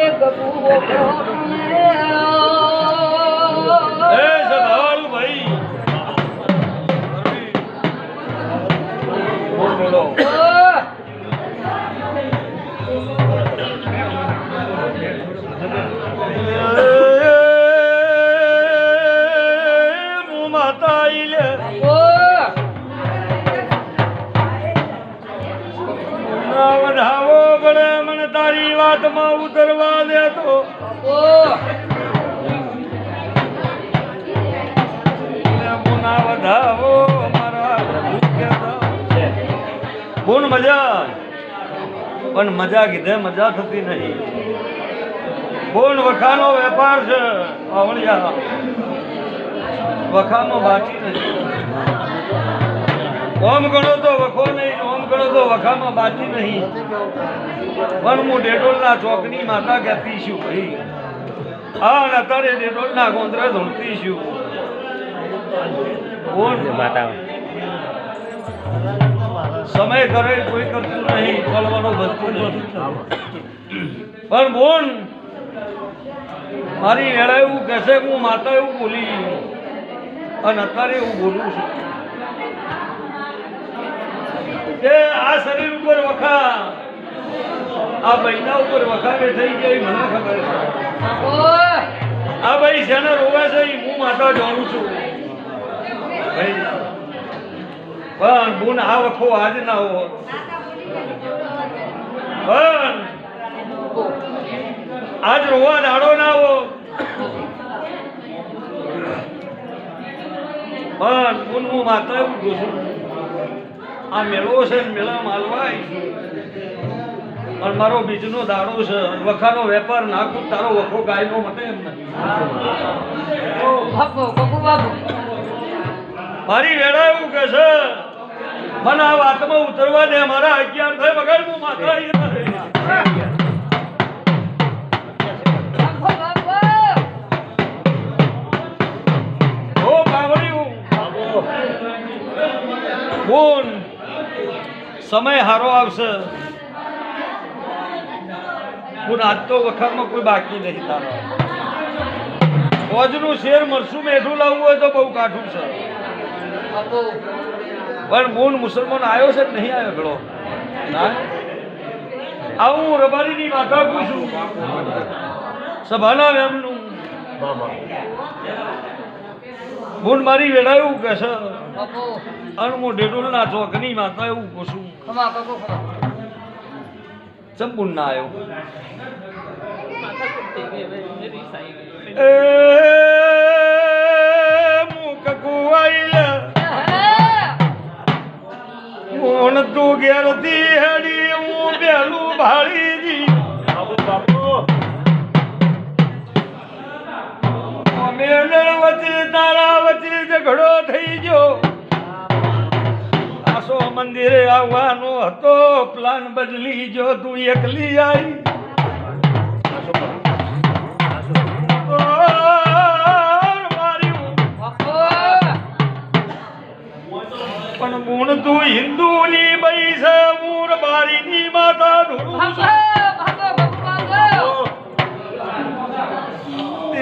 એ તારી વાતમાં ઉતરવા દે તો. ને મુના વધાવો મારા બોન મજા. પણ મજા કીધે મજા થતી નહીં. બોન વખાનો વેપાર છે આવળિયા વખામાં બાકી નથી ઓમ ગણો તો વખો નહીં ઓમ ગણો તો વખામાં બાકી નહીં. પણ હું ડેટોલના ચોકની માતા કહેતી છું ભાઈ. હા અને અત્યારે ડેડોલના ગોંદરે ધૂળતી છું. કોણ? માતા સમય કરે કોઈ કરતું નહીં ચાલવાનું બધું નથી પણ બોન મારી વેળા એવું કહેશે હું માતા એવું બોલી અને અત્યારે એવું બોલું છું. કે આ શરીર ઉપર વખા આ મહિના ઉપર વખાડે થઈ ગયા ગઈ મને ખબર છે. આ ભાઈ જેને રોવે છે એ હું માતા જાણું છું. ભાઈ, પણ ગુણ આ વખો આજ ના હો પણ આજ રોવા દાડો ના હો પણ હું માતા એવું છું. આ મેળો છે ને મેળા માલવાય. પણ મારો બીજનો દાડો છે વખાનો વેપાર નાખું તારો વખો ગાયનો મતે એમ નથી. મારી વેળા એવું કે છે મને આ વાતમાં ઉતરવા દે મારા અગિયાર થાય વગર હું માતા અહીંયા રહી. ઓ બાવળિયું. બોન સમય હારો આવશે. પણ આજ તો વખતમાં કોઈ બાકી નહીં તારો. ફોજનું શેર મરસું મેઠું લાવવું હોય તો બહુ કાઠું છે. પણ મૂન મુસલમાન આવ્યો છે કે નહીં આવ્યો ઘડો ના? આવું હું રબારીની આપું છું. સભાના એમનું બોન મારી વેળા એવું કે છે. અને હું ડેડોલના ચોકની માતા એવું પૂછું ચંપુન ના આવ્યો. એ મુક કુવાઈલા મોણ તું ઘેરથી હેડી હું બેલું ભાળીજી. અમે નળ ઝઘડો થઈ ગયો. આસો મંદિરે આવવાનો હતો. પ્લાન બદલી જો તું એકલી આવી પણ ગુણ તું હિન્દુની બઈ છે મૂર બારીની માતા ધૂળું છે. તે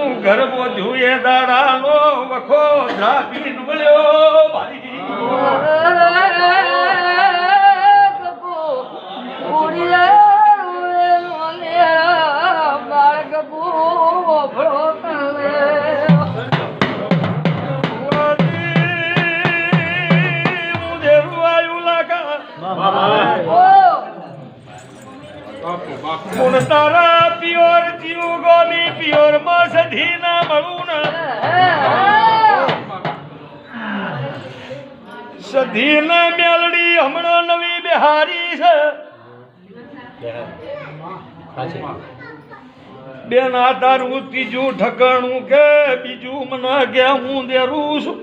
મુસલમાનનું ઘર બોધ્યું એ દાડાનો વખો ધ્રાપી મળ્યો ભાઈ ગુણ તારા પિયોર જીવ ગોમી પિયોરમાં સધી ના મળું ને. સધી ના મેલડી હમણાં નવી બિહારી છે. બેન આ તારું ત્રીજું ઠકાણું કે બીજું મને કે હું દેરું છું.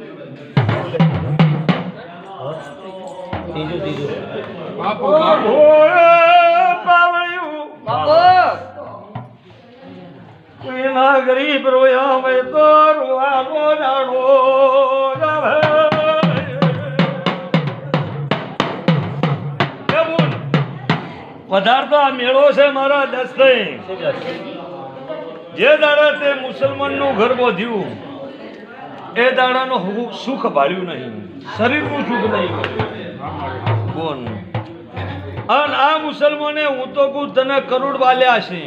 ત્રીજું ત્રીજું. ગરીબ રોયા મેં તો રોવાનો જાણો આ મેળો છે મારા દસ્તે જે દાડા તે મુસલમાનનું ઘર બોધ્યું એ દાડાનો સુખ ભાળ્યું નહીં. શરીરનું સુખ નહીં. કોણ અને આ મુસલમાને હું તો તને કરોડ વાલ્યા છે.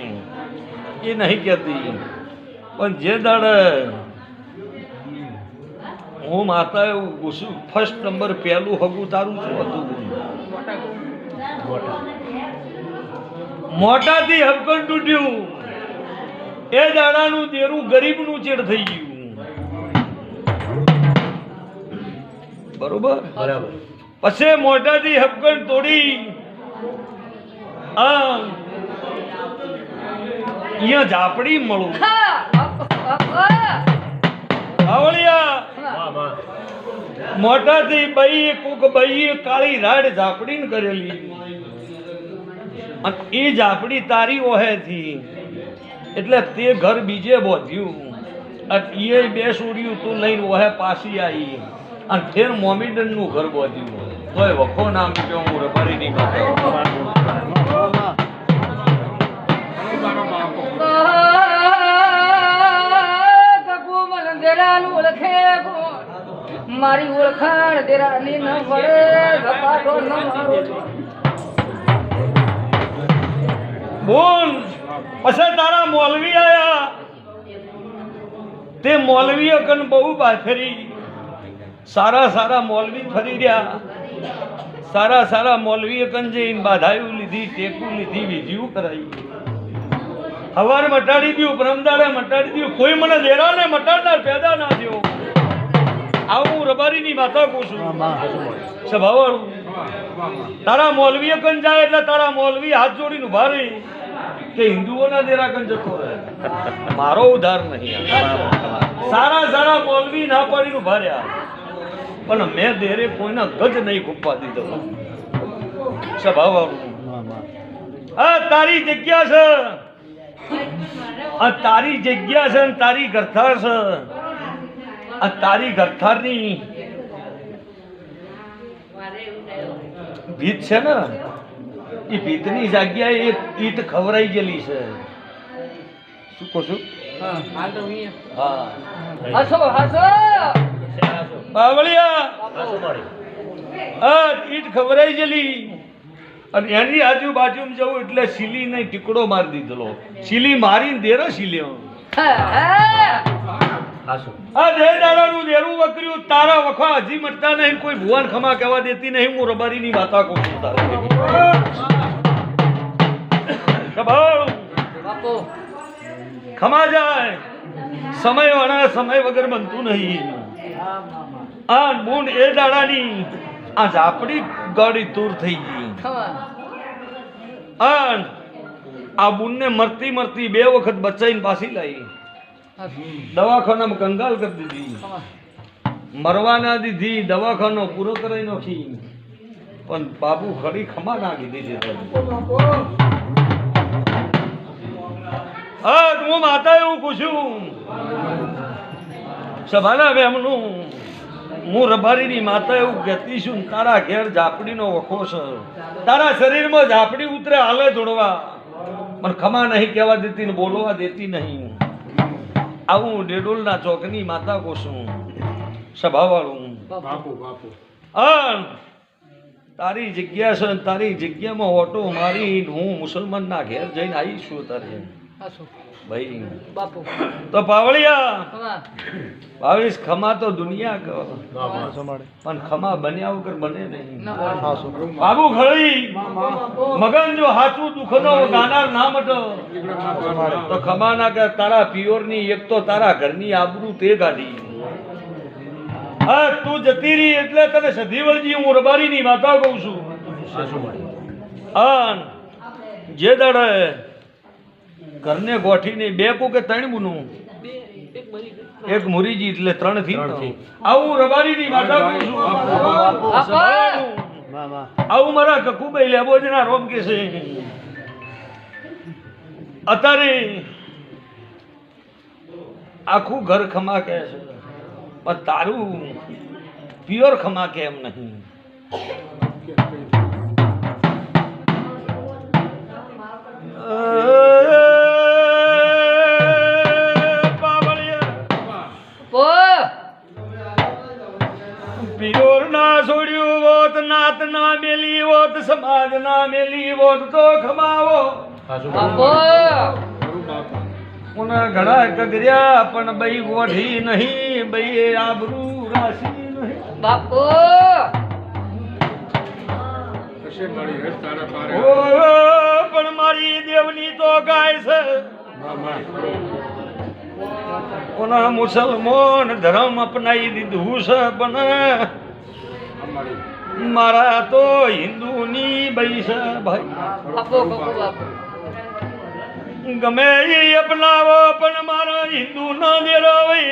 એ નહીં કહેતી. પણ જે દાડે હું માતા એવું પૂછું ફર્સ્ટ નંબર પહેલું હગું તારું શું હતું? મોટાથી હબકણ તૂટ્યું. એ દાડાનું દેરું ગરીબનું ચેડ થઈ ગયું. બરોબર? બરાબર. પછી મોટાથી હબકણ તોડી. આ અહીંયા ઝાપડી મળું. મોટાથી બઈ, કુક બઈ, કાળી રાડ ઝાપડીને કરેલી. એ ઝાપડી તારી ઓહેથી. એટલે તે ઘર બીજે બોધ્યું. એ બે સૂર્યું તું લઈને ઓહે પાછી આવી અને ફેર મોમીડનનું ઘર બોધ્યું. તોય વખો નામ કે હું રબારી નહીં મારી ઓળખાણ દેરાની ન પડે ઝપાટો ન મારો. બોલ પછી તારા મોલવી આયા. તે મોલવીઓ કન બહુ બાફરી સારા સારા મોલવી ફરી રહ્યા. સારા સારા મોલવીઓ કન જઈને બાધાયું લીધી, ટેકું લીધી, વિધિયું કરાઈ હવાર મટાડી દ્યું બ્રહ્મદાડે મટાડી દ્યું. કોઈ મને દેરાને મટાડનાર પેદા ના થયો. આવું હું રબારીની માતા કહું છું. સ્વભાવવાળું તારા મોલવીએ કન જાય એટલે તારા મોલવી હાથ જોડીને ઊભા રહી. કે હિન્દુઓના દેરા કન જતો રહે. મારો ઉધાર નહીં સારા સારા મોલવી ના પાડીને ઊભા રહ્યા. પણ મેં દેરે કોઈના ગજ નહીં ખૂપવા દીધો. સ્વભાવવાળું આ તારી જગ્યા છે. આ તારી જગ્યા છે ને તારી ગરથાર છે. આ તારી ગરથારની ભીત છે ને? એ ભીતની જગ્યાએ એક ઈટ ખવરાઈ ગયેલી છે. શું કહું છું? ઈટ ખવરાઈ ગયેલી. અને એની આજુબાજુમાં જવું એટલે સીલીને ટીકડો મારી દીધેલો. સીલી મારીને દેરો વકર્યું તારા વખા હજી મટતા નહીં કોઈ ભુવાન ખમા કહેવા દેતી નહીં હું રબારીની વાતા કહું છું તારે ખમા જાય. સમય વાળા સમય વગર બનતું નહીં. આ મૂન એ દાડાની આ ઝાપડી ગાડી દૂર થઈ ગઈ. ખમા આ બુનને મરતી મરતી બે વખત બચાવીને પાછી લાવી દવાખાનામાં કંગાલ કરી દીધી. મરવાના દીધી, દવાખાનો પૂરો કરાવી નાખી. પણ બાબુ ખરી ખમા નાખી દીધી હા માતા એવું પૂછ્યું. સભાના બેમનું હું રબારીની માતા એવું કહેતી છું તારા ઘેર ઝાપડીનો વખો છે. તારા શરીરમાં ઝાપડી ઉતરે હાલે ધોડવા પણ ખમા નહીં કહેવા દેતી ને બોલવા દેતી નહીં આવું ડેડોલના ચોકની માતા કોશું સભાવાળું બાપુ આ તારી જગ્યા છે તારી જગ્યામાં ઓટો મારી હું મુસલમાનના ઘેર જઈને આવી છું તારે ભાઈ. બાપુ. તો પાવળિયા ખમા. ખમા તો દુનિયા કહો વાહ વાહ પણ ખમા બન્યા વગર બને નહીં. બાબુ ખળી. મગન જો હાચું દુઃખનો ગાનાર ના મટો તો ખમા ના કે તારા પિયોરની એક તો તારા ઘરની આબરૂ તે ગાડી. હા તું જતી રહી એટલે તને સધીવળજી હું રબારીની માતા કહું છું. જે દાડે ઘરને ગોઠીને બે કુ કે ત્રણ બુનું એક મુરીજી એટલે ત્રણથી. આવું રબારીની માતા આવું મારા કકુભાઈ લેબોજના રોમ કે છે. અત્યારે આખું ઘર ખમા કે છે. પણ તારું પ્યોર ખમા કે એમ નહીં. બોલ્યા. ઘણા કગર્યા પણ બઈ ગોઠી નહીં. બઈ આબરૂ રાશી નહીં. બાપુ. પણ મારી દેવની તો ગાય છે. કોના મુસલમાન ધર્મ અપનાવી દીધું છે પણ મારા તો હિન્દુની બઈ છે ભાઈ. બાપુ બાપુ. બાપુ. ગમે એ અપનાવો, પણ મારા હિન્દુ ના દેરાવે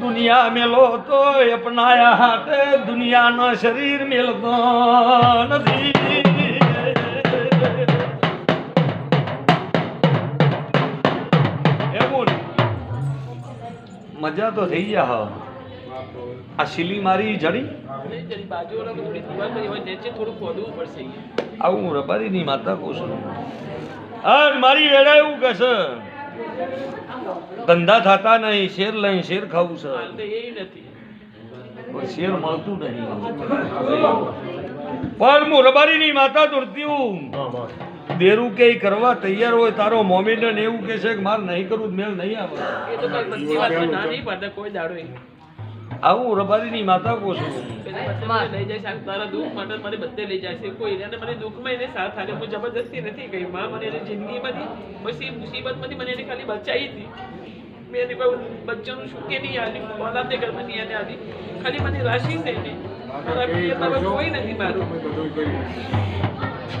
દુનિયા મેલો તો અપનાયા હાથે, દુનિયાનો શરીર મેલતો નથી. મજા તો થઈ ગયા હા આ શીલી મારી જડી? આવું હું રબારીની માતા કહું છું. હા મારી વેળા એવું કે છે ધંધા થતા નહીં શેર લઈને શેર ખાવું છે. પણ શેર મળતું નહીં. પણ હું રબારીની માતા દોડતી હું. દેરું કે કરવા તૈયાર હોય તારો મોમેડન એવું કે છે કે મારે નહીં કરવું મેળ નહીં આવે. આવું રબારીની માતા કહું છું? લઈ જાય તારા દુઃખ માટે મને બધે લઈ જાય છે કોઈ અને મને દુઃખમાં એને સાથ આપ્યો. હું જબરદસ્તી નથી ગઈ. માં મને એની જિંદગીમાંથી પછી મુસીબતમાંથી મને એને ખાલી બચાવી હતી. મેં એને કોઈ બચ્ચાનું શું કે નહીં આલ્યું ઓલાદને ઘરમાં નહીં એને આલી ખાલી મને રાશિ છે એને. મારા પિયરમાં કોઈ નથી મારું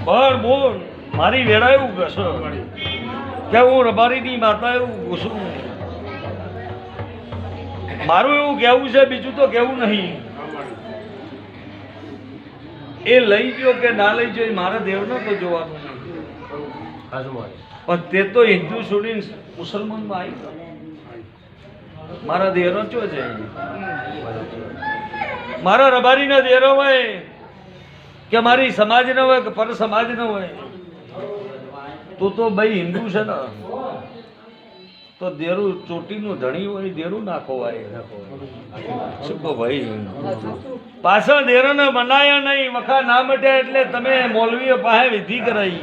પણ બોલ. મારી વેળા એવું કહેશો કે હું રબારીની માતા એવું ઘૂસું મારું એવું કહેવું છે, બીજું તો કહેવું નહીં. એ લઈ ગયો કે ના લઈ ગયો મારા દેવને તો જોવાનું નહીં. પણ તે તો હિન્દુ છોડીને મુસલમાનમાં આવી મારા દેરો ચો છે મારા રબારીના દેરો હોય કે મારી સમાજ ન હોય કે પર સમાજ ન હોય. તો તો ભાઈ હિન્દુ છે ને. તો દેરું ચોટીનું ધણી હોય દેરું ના ખોવાય. શું કહો ભાઈ? પાછળ દેરોને મનાયા નહીં વખા ના મટ્યા એટલે તમે મૌલવીઓ પાસે વિધિ કરાઈ.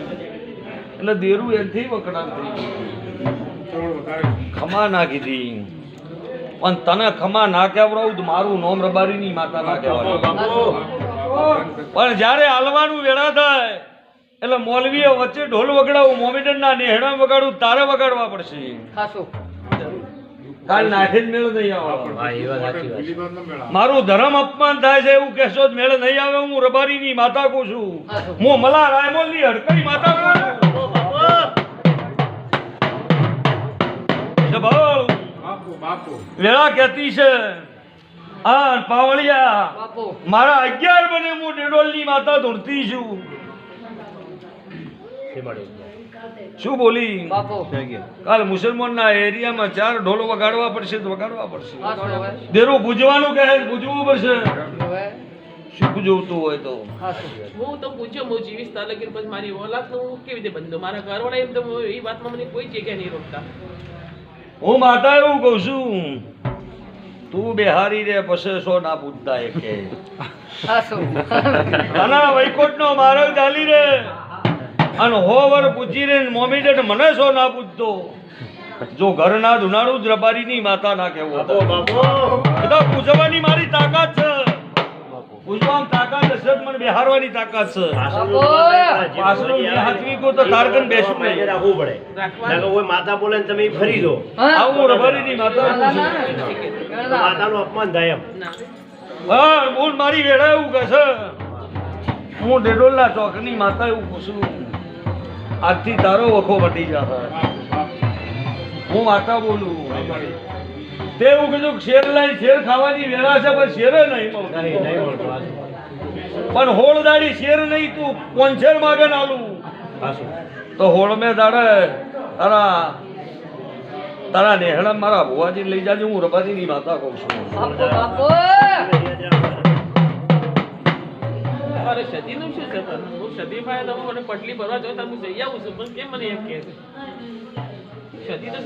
એટલે દેરું એથી વખણામ થઈ ખમા ના કીધી. પણ તને ખમા ના કહેવડાવું મારું નોમ રબારીની માતા ના કહેવાય. પણ જ્યારે હાલવાનું વેળા થાય એટલે મોલવીએ વચ્ચે ઢોલ વગાડવું મોમેડન ના નેહડા વગાડવું તારે વગાડવા પડશે. ખાસો કાલ નાખે જ મેળ નહીં આવે. મારું ધર્મ અપમાન થાય છે એવું કહેશો જ મેળ નહીં આવે હું રબારીની માતા કહું છું. હું મલા રાયમોલની હડકડી માતા કહું છું. જબાળ. વેળા કહેતી છે આ પાવળિયા મારા અગિયાર બને હું ડેડોલની માતા ધૂળતી છું. શું બોલી? બાપુ. કાલ મુસલમાનના એરિયામાં ચાર ઢોલો વગાડવા પડશે તો વગાડવા પડશે. દેરો પૂજવાનું કહે પૂજવું પડશે. હવે? શું પૂજવતું હોય તો? હું તો પૂછ્યો હું જીવીશ તાર લગીન પછી મારી ઓલાદ હું કેવી રીતે બંધો? મારા ઘરવાળા એમ તો એ વાતમાં મને કોઈ જગ્યા નહીં રોકતા. હું માતા એવું કહું છું તું બેહારી રે પછી સો ના પૂછતા એ કે ખાસું આના વૈકોટનો માર્ગ ચાલી રે. અને હોવર પૂછી રે મોમીડેટ મને શો ના પૂછતો? જો ઘરના ધુનાળું જ રબારીની માતા ના કહેવું તો. પૂજવાની મારી તાકાત છે. પૂજવામાં તાકાત હશે મને બેહારવાની તાકાત છે. આવે હાથવી કહો તો તારકન બેસું નહીં. રાખવું પડે. કોઈ માતા બોલે ને તમે ફરી દો આવું રબારીની માતા છું. માતાનું અપમાન થાય એમ. હા બોલ મારી વેળા એવું કહે છે. હું ડેડોલના ચોકની માતા એવું કહું છું આજથી તારો વખો વટી જશે હું માતા બોલું. તે હું કીધું શેર લઈ શેર ખાવાની વેળા છે પણ શેરે નહીં પણ હોળ દાડી શેર નહીં તું પોંચેર માગે નાલું તો હોળ મેં દાડે તારા તારા નેહડા મારા ભુવાજી લઈ જાજે હું રબાજીની માતા કહું છું. અરે સદીનું શું છે? હું સદીમાં તમે મને પટલી ભરવા જો તમે જઈ આવું છું. પણ કેમ મને એમ કે સદી તો